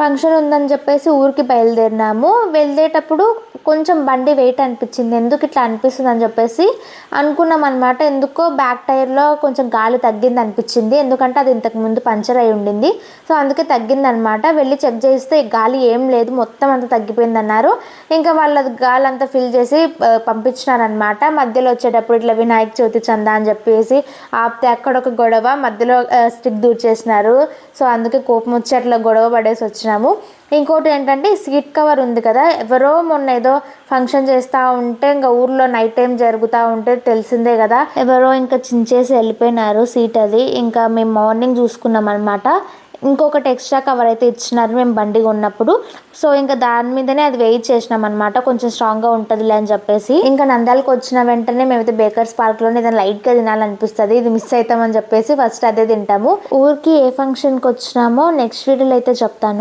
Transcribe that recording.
Function ఉందని చెప్పేసి ఊరికి బయలుదేరినాము. వెళ్ళేటప్పుడు కొంచెం బండి వెయిట్ అనిపించింది. ఎందుకు ఇట్లా అనిపిస్తుంది అని చెప్పేసి అనుకున్నాం అనమాట ఎందుకో బ్యాక్ టైర్లో కొంచెం గాలి తగ్గింది అనిపించింది. ఎందుకంటే అది ఇంతకు ముందు పంచర్ అయి ఉండింది. సో అందుకే తగ్గింది అనమాట వెళ్ళి చెక్ చేస్తే గాలి ఏం లేదు. మొత్తం అంతా తగ్గిపోయింది అన్నారు ఇంకా వాళ్ళ గాలి అంతా ఫిల్ చేసి పంపించినారనమాట మధ్యలో వచ్చేటప్పుడు ఇట్లా వినాయక చవితి చందా అని చెప్పేసి ఆపితే అక్కడ ఒక గొడవ. మధ్యలో స్టిక్ దూర్ చేసినారు సో అందుకే కోపం వచ్చి అట్లా గొడవ పడేసి వచ్చినాము ఇంకోటి ఏంటంటే సీట్ కవర్ ఉంది కదా ఎవరో మొన్న ఏదో ఫంక్షన్ చేస్తూ ఉంటే ఇంకా ఊర్లో నైట్ టైం జరుగుతూ ఉంటే తెలిసిందే కదా. ఎవరో ఇంకా చించేసి వెళ్ళిపోయినారు సీట్ అది. ఇంకా మేము మార్నింగ్ చూసుకున్నాం అనమాట ఇంకొకటి ఎక్స్ట్రా కవర్ అయితే ఇచ్చినారు మేము బండి ఉన్నప్పుడు సో ఇంకా దాని మీదనే అది వెయిట్ చేసినాం అనమాట కొంచెం స్ట్రాంగ్గా ఉంటుందిలే అని చెప్పేసి. ఇంకా నందాలకు వచ్చిన వెంటనే మేమైతే బేకర్స్ పార్క్లోనే ఏదైనా లైట్గా తినాలనిపిస్తుంది ఇది మిస్ అవుతామని చెప్పేసి ఫస్ట్ అదే తింటాము. ఊరికి ఏ ఫంక్షన్కి వచ్చినామో నెక్స్ట్ వీడియోలో అయితే చెప్తాను.